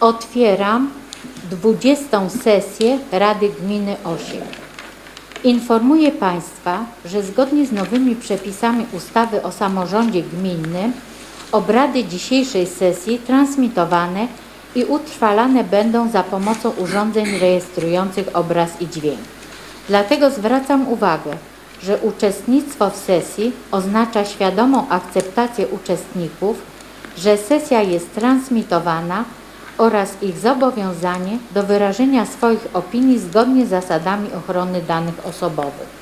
Otwieram 20. sesję Rady Gminy Osiek. Informuję Państwa, że zgodnie z nowymi przepisami ustawy o samorządzie gminnym obrady dzisiejszej sesji transmitowane i utrwalane będą za pomocą urządzeń rejestrujących obraz i dźwięk. Dlatego zwracam uwagę, że uczestnictwo w sesji oznacza świadomą akceptację uczestników, że sesja jest transmitowana oraz ich zobowiązanie do wyrażenia swoich opinii zgodnie z zasadami ochrony danych osobowych.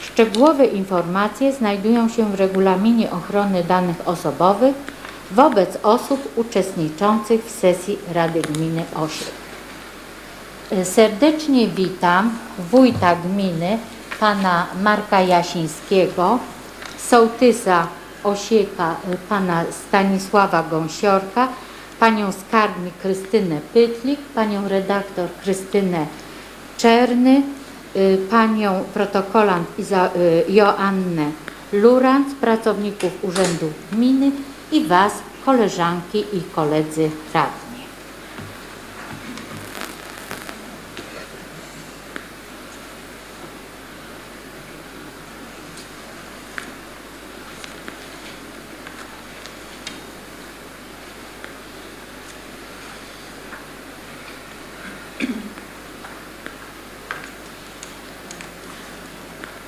Szczegółowe informacje znajdują się w regulaminie ochrony danych osobowych wobec osób uczestniczących w sesji Rady Gminy Osiek. Serdecznie witam wójta gminy, pana Marka Jasińskiego, sołtysa Osieka, y, pana Stanisława Gąsiorka, panią skarbnik Krystynę Pytlik, panią redaktor Krystynę Czerny, y, panią protokolant Iza, y, Joannę Lurant, pracowników Urzędu Gminy i was, koleżanki i koledzy radni.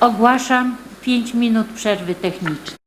Ogłaszam 5 minut przerwy technicznej.